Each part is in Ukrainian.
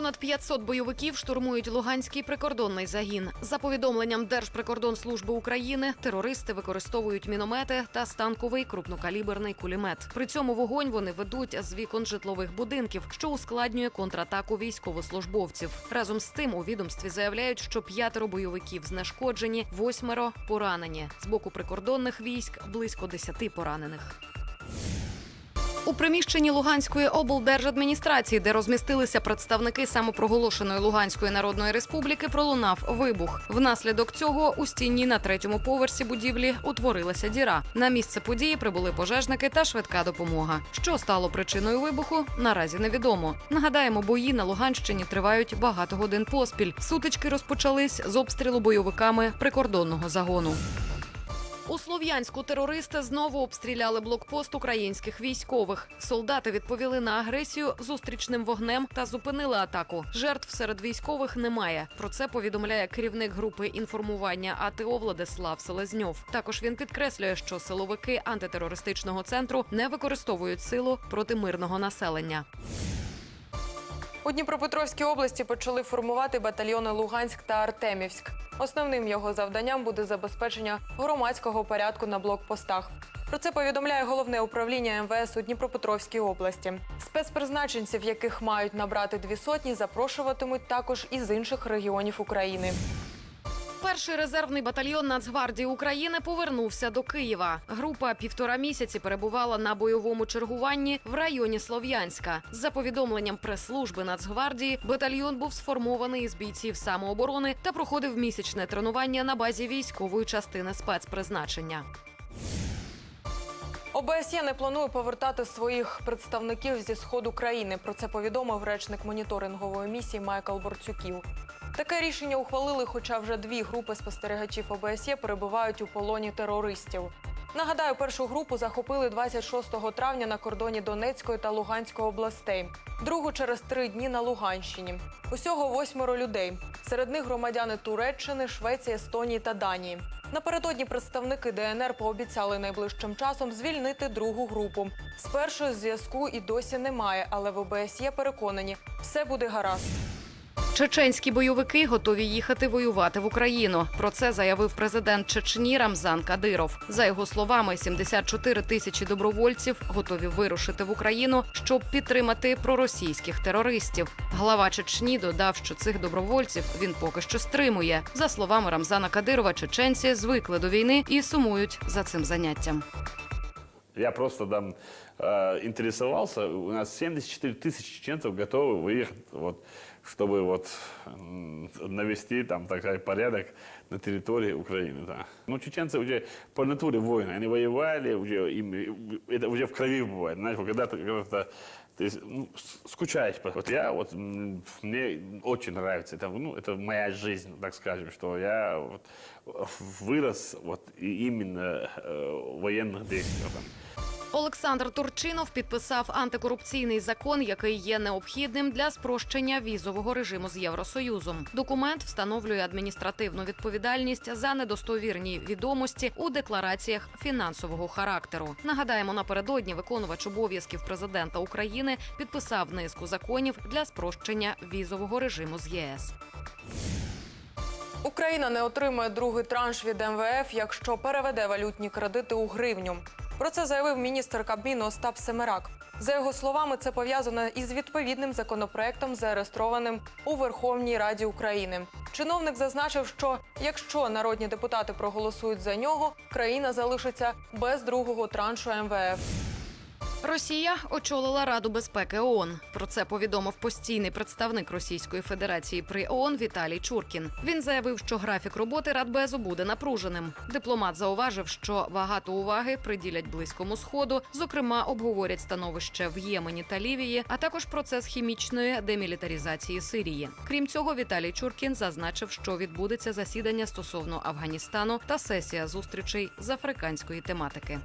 Понад 500 бойовиків штурмують Луганський прикордонний загін. За повідомленням Держприкордонслужби України, терористи використовують міномети та станковий крупнокаліберний кулемет. При цьому вогонь вони ведуть з вікон житлових будинків, що ускладнює контратаку військовослужбовців. Разом з тим у відомстві заявляють, що п'ятеро бойовиків знешкоджені, восьмеро поранені. З боку прикордонних військ близько десяти поранених. У приміщенні Луганської облдержадміністрації, де розмістилися представники самопроголошеної Луганської народної республіки, пролунав вибух. Внаслідок цього у стіні на третьому поверсі будівлі утворилася діра. На місце події прибули пожежники та швидка допомога. Що стало причиною вибуху, наразі невідомо. Нагадаємо, бої на Луганщині тривають багато годин поспіль. Сутички розпочались з обстрілу бойовиками прикордонного загону. У Слов'янську терористи знову обстріляли блокпост українських військових. Солдати відповіли на агресію зустрічним вогнем та зупинили атаку. Жертв серед військових немає. Про це повідомляє керівник групи інформування АТО Владислав Селезньов. Також він підкреслює, що силовики антитерористичного центру не використовують силу проти мирного населення. У Дніпропетровській області почали формувати батальйони Луганськ та Артемівськ. Основним його завданням буде забезпечення громадського порядку на блокпостах. Про це повідомляє головне управління МВС у Дніпропетровській області. Спецпризначенців, яких мають набрати дві сотні, запрошуватимуть також із інших регіонів України. Перший резервний батальйон Нацгвардії України повернувся до Києва. Група півтора місяці перебувала на бойовому чергуванні в районі Слов'янська. За повідомленням прес-служби Нацгвардії, батальйон був сформований із бійців самооборони та проходив місячне тренування на базі військової частини спецпризначення. ОБСЄ не планує повертати своїх представників зі сходу країни. Про це повідомив речник моніторингової місії Майкл Борцюків. Таке рішення ухвалили, хоча вже дві групи спостерігачів ОБСЄ перебувають у полоні терористів. Нагадаю, першу групу захопили 26 травня на кордоні Донецької та Луганської областей, другу через три дні на Луганщині. Усього восьмеро людей. Серед них громадяни Туреччини, Швеції, Естонії та Данії. Напередодні представники ДНР пообіцяли найближчим часом звільнити другу групу. З першою зв'язку і досі немає, але в ОБСЄ переконані, все буде гаразд. Чеченські бойовики готові їхати воювати в Україну. Про це заявив президент Чечні Рамзан Кадиров. За його словами, 74 тисячі добровольців готові вирушити в Україну, щоб підтримати проросійських терористів. Глава Чечні додав, що цих добровольців він поки що стримує. За словами Рамзана Кадирова, чеченці звикли до війни і сумують за цим заняттям. Я просто там э, интересовался. У нас 74 тысячи чеченцев готовы выехать, вот, чтобы вот м, навести там такой порядок на территории Украины. Да. Ну, чеченцы уже по натуре воины. Они воевали, уже им, это уже в крови бывает. Знаешь, вот когда ты когда-то ты ну, с- скучаешь. по- Вот я вот м, мне очень нравится. Это, ну, это моя жизнь, так скажем, что я вот, вырос вот и именно э, в военных действиях. Олександр Турчинов підписав антикорупційний закон, який є необхідним для спрощення візового режиму з Євросоюзом. Документ встановлює адміністративну відповідальність за недостовірні відомості у деклараціях фінансового характеру. Нагадаємо, напередодні виконувач обов'язків президента України підписав низку законів для спрощення візового режиму з ЄС. Україна не отримає другий транш від МВФ, якщо переведе валютні кредити у гривню. Про це заявив міністр Кабміну Остап Семерак. За його словами, це пов'язано із відповідним законопроектом, зареєстрованим у Верховній Раді України. Чиновник зазначив, що якщо народні депутати проголосують за нього, країна залишиться без другого траншу МВФ. Росія очолила Раду безпеки ООН. Про це повідомив постійний представник Російської Федерації при ООН Віталій Чуркін. Він заявив, що графік роботи Радбезу буде напруженим. Дипломат зауважив, що багато уваги приділять близькому сходу. Зокрема, обговорять становище в Ємені та Лівії, а також процес хімічної демілітаризації Сирії. Крім цього, Віталій Чуркін зазначив, що відбудеться засідання стосовно Афганістану та сесія зустрічей з африканської тематики.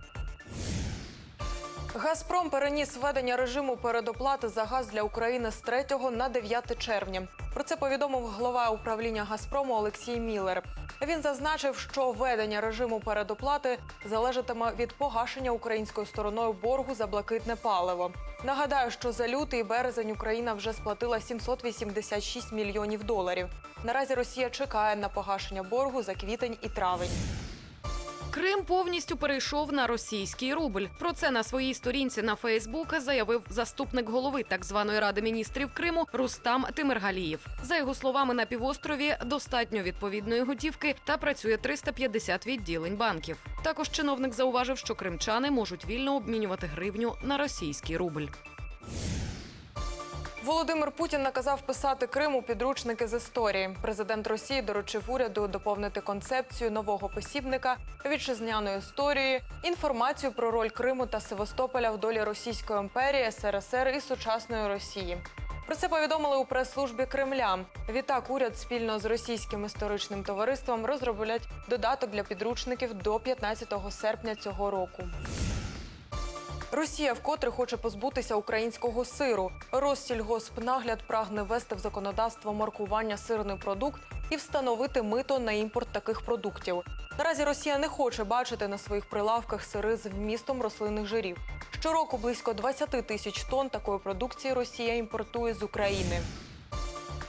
Газпром переніс введення режиму передоплати за газ для України з 3 на 9 червня. Про це повідомив голова управління Газпрому Олексій Міллер. Він зазначив, що введення режиму передоплати залежатиме від погашення українською стороною боргу за блакитне паливо. Нагадаю, що за лютий березень Україна вже сплатила 786 мільйонів доларів. Наразі Росія чекає на погашення боргу за квітень і травень. Крим повністю перейшов на російський рубль. Про це на своїй сторінці на Фейсбук заявив заступник голови так званої ради міністрів Криму Рустам Тимиргалієв. За його словами, на півострові достатньо відповідної готівки та працює 350 відділень банків. Також чиновник зауважив, що кримчани можуть вільно обмінювати гривню на російський рубль. Володимир Путін наказав писати Криму підручники з історії. Президент Росії доручив уряду доповнити концепцію нового посібника вітчизняної історії, інформацію про роль Криму та Севастополя в долі Російської імперії, СРСР і сучасної Росії. Про це повідомили у прес-службі Кремля. Відтак, уряд спільно з російським історичним товариством розроблять додаток для підручників до 15 серпня цього року. Росія вкотре хоче позбутися українського сиру. Россільгоспнагляд прагне ввести в законодавство маркування сирний продукт і встановити мито на імпорт таких продуктів. Наразі Росія не хоче бачити на своїх прилавках сири з вмістом рослинних жирів. Щороку близько 20 тисяч тонн такої продукції Росія імпортує з України.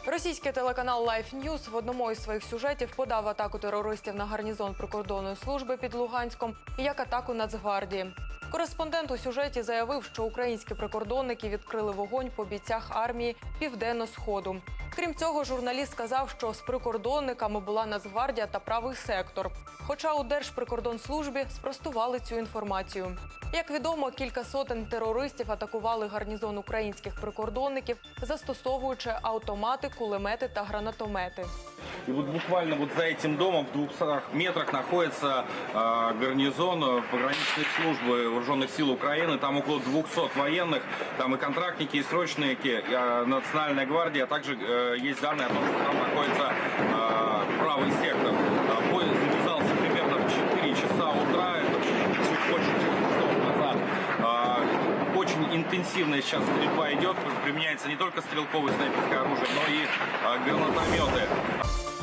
Російський телеканал Life News в одному із своїх сюжетів подав атаку терористів на гарнізон прикордонної служби під Луганськом як атаку Нацгвардії. Кореспондент у сюжеті заявив, що українські прикордонники відкрили вогонь по бійцях армії Південно-Сходу. Крім цього, журналіст сказав, що з прикордонниками була Нацгвардія та правий сектор. Хоча у Держприкордонслужбі спростували цю інформацію. Як відомо, кілька сотень терористів атакували гарнізон українських прикордонників, застосовуючи автомати, кулемети та гранатомети. И вот буквально вот за этим домом в 200 метрах находится э, гарнизон э, пограничной службы вооруженных сил Украины. Там около 200 военных, там и контрактники, и срочники, и, э, национальная гвардия. А также э, есть данные о том, что там находится э, правый сектор. Э, бой завязался примерно в 4 часа утра, это чуть больше часов назад. Очень интенсивная сейчас стрельба идет, применяется не только стрелковое снайперское оружие, но и гранатометы.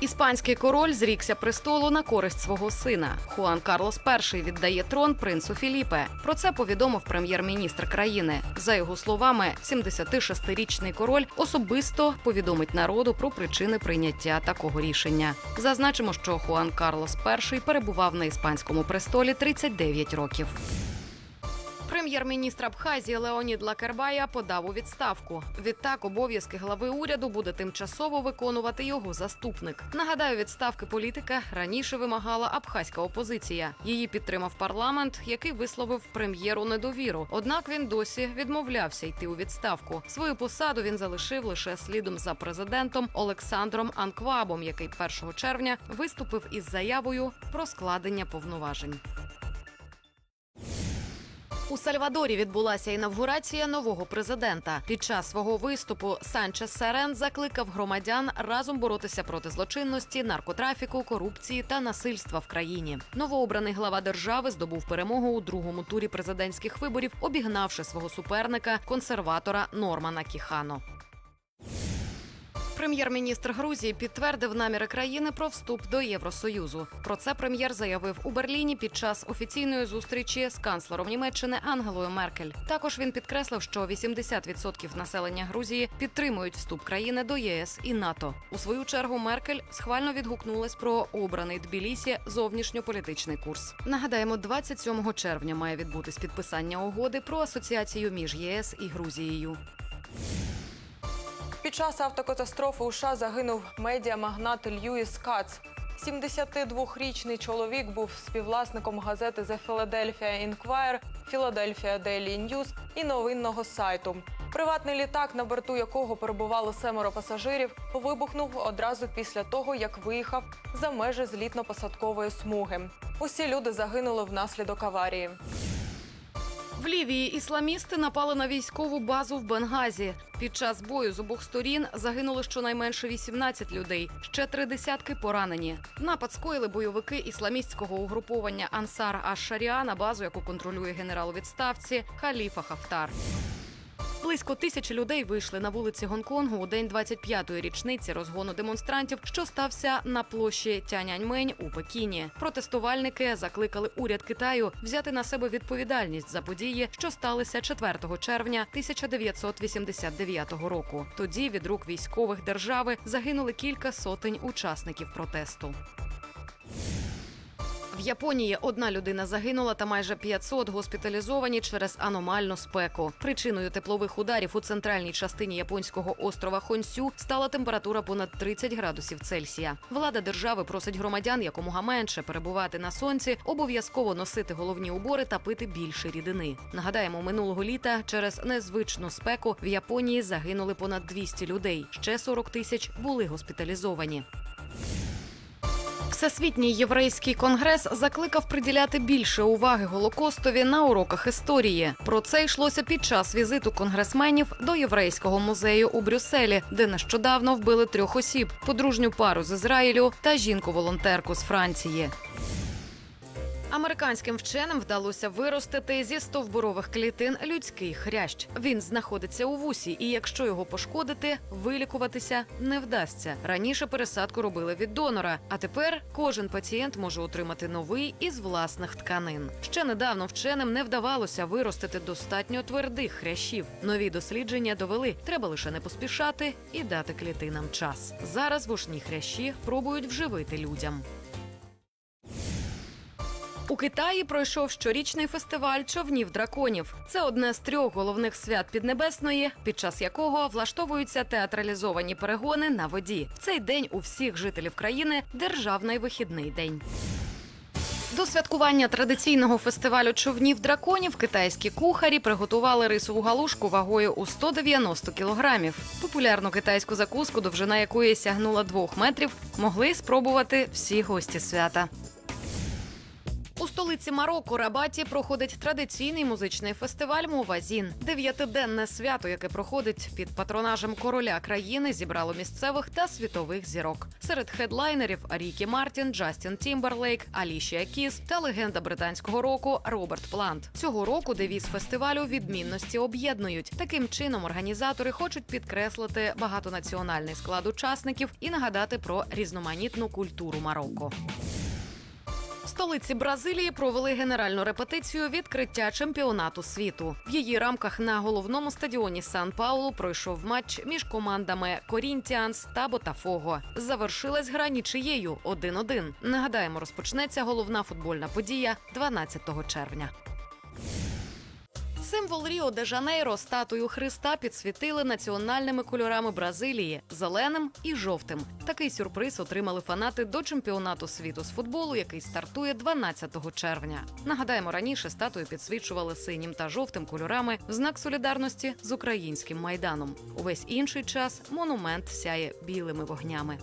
Іспанський король зрікся престолу на користь свого сина. Хуан Карлос І віддає трон принцу Філіпе. Про це повідомив прем'єр-міністр країни. За його словами, 76-річний король особисто повідомить народу про причини прийняття такого рішення. Зазначимо, що Хуан Карлос І перебував на іспанському престолі 39 років. Прем'єр-міністр Абхазії Леонід Лакербая подав у відставку. Відтак обов'язки глави уряду буде тимчасово виконувати його заступник. Нагадаю, відставки політика раніше вимагала абхазька опозиція. Її підтримав парламент, який висловив прем'єру недовіру. Однак він досі відмовлявся йти у відставку. Свою посаду він залишив лише слідом за президентом Олександром Анквабом, який 1 червня виступив із заявою про складення повноважень. У Сальвадорі відбулася інавгурація нового президента. Під час свого виступу Санчес Серен закликав громадян разом боротися проти злочинності, наркотрафіку, корупції та насильства в країні. Новообраний глава держави здобув перемогу у другому турі президентських виборів, обігнавши свого суперника консерватора Нормана Кіхано. Прем'єр-міністр Грузії підтвердив наміри країни про вступ до Євросоюзу. Про це прем'єр заявив у Берліні під час офіційної зустрічі з канцлером Німеччини Ангелою Меркель. Також він підкреслив, що 80% населення Грузії підтримують вступ країни до ЄС і НАТО. У свою чергу Меркель схвально відгукнулась про обраний Тбілісі зовнішньополітичний курс. Нагадаємо, 27 червня має відбутись підписання угоди про асоціацію між ЄС і Грузією. Під час автокатастрофи у США загинув медіамагнат Льюіс Кац. 72-річний чоловік був співвласником газети The Philadelphia Inquirer, Philadelphia Daily News і новинного сайту. Приватний літак, на борту якого перебувало семеро пасажирів, вибухнув одразу після того, як виїхав за межі злітно-посадкової смуги. Усі люди загинули внаслідок аварії. В Лівії ісламісти напали на військову базу в Бенгазі. Під час бою з обох сторін загинули щонайменше 18 людей. Ще три десятки поранені. Напад скоїли бойовики ісламістського угруповання Ансар Аш-Шаріа на базу, яку контролює генерал у відставці Халіфа Хафтар. Близько тисячі людей вийшли на вулиці Гонконгу у день 25-ї річниці розгону демонстрантів, що стався на площі Тяньаньмень у Пекіні. Протестувальники закликали уряд Китаю взяти на себе відповідальність за події, що сталися 4 червня 1989 року. Тоді від рук військових держави загинули кілька сотень учасників протесту. В Японії одна людина загинула та майже 500 госпіталізовані через аномальну спеку. Причиною теплових ударів у центральній частині японського острова Хонсю стала температура понад 30 градусів Цельсія. Влада держави просить громадян якомога менше перебувати на сонці, обов'язково носити головні убори та пити більше рідини. Нагадаємо, минулого літа через незвичну спеку в Японії загинули понад 200 людей. Ще 40 тисяч були госпіталізовані. Всесвітній єврейський конгрес закликав приділяти більше уваги голокостові на уроках історії. Про це йшлося під час візиту конгресменів до єврейського музею у Брюсселі, де нещодавно вбили трьох осіб: подружню пару з Ізраїлю та жінку-волонтерку з Франції. Американським вченим вдалося виростити зі стовбурових клітин людський хрящ. Він знаходиться у вусі, і якщо його пошкодити, вилікуватися не вдасться. Раніше пересадку робили від донора, а тепер кожен пацієнт може отримати новий із власних тканин. Ще недавно вченим не вдавалося виростити достатньо твердих хрящів. Нові дослідження довели, треба лише не поспішати і дати клітинам час. Зараз вушні хрящі пробують вживити людям. У Китаї пройшов щорічний фестиваль човнів драконів. Це одне з трьох головних свят Піднебесної, під час якого влаштовуються театралізовані перегони на воді. В цей день у всіх жителів країни державний вихідний день. До святкування традиційного фестивалю човнів драконів китайські кухарі приготували рисову галушку вагою у 190 кілограмів. Популярну китайську закуску, довжина якої сягнула двох метрів, могли спробувати всі гості свята. У столиці Марокко Рабаті проходить традиційний музичний фестиваль Мувазін. Дев'ятиденне свято, яке проходить під патронажем короля країни, зібрало місцевих та світових зірок. Серед хедлайнерів Рікі Мартін, Джастін Тімберлейк, Алішія Кіс та легенда британського року Роберт Плант. Цього року девіз фестивалю відмінності об'єднують. Таким чином організатори хочуть підкреслити багатонаціональний склад учасників і нагадати про різноманітну культуру Марокко. Столиці Бразилії провели генеральну репетицію відкриття чемпіонату світу. В її рамках на головному стадіоні Сан Паулу пройшов матч між командами Корінтіанс та Ботафого. Завершилась гра нічиєю 1-1. Нагадаємо, розпочнеться головна футбольна подія 12 червня. Символ Ріо де Жанейро статую Христа підсвітили національними кольорами Бразилії зеленим і жовтим. Такий сюрприз отримали фанати до чемпіонату світу з футболу, який стартує 12 червня. Нагадаємо, раніше статую підсвічували синім та жовтим кольорами в знак солідарності з українським майданом. Увесь інший час монумент сяє білими вогнями.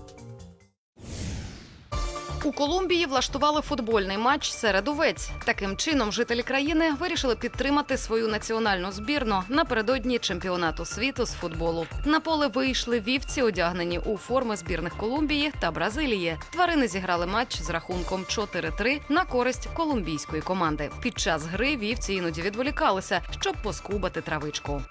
У Колумбії влаштували футбольний матч серед овець. Таким чином, жителі країни вирішили підтримати свою національну збірну напередодні чемпіонату світу з футболу. На поле вийшли вівці, одягнені у форми збірних Колумбії та Бразилії. Тварини зіграли матч з рахунком 4-3 на користь колумбійської команди. Під час гри вівці іноді відволікалися, щоб поскубати травичку.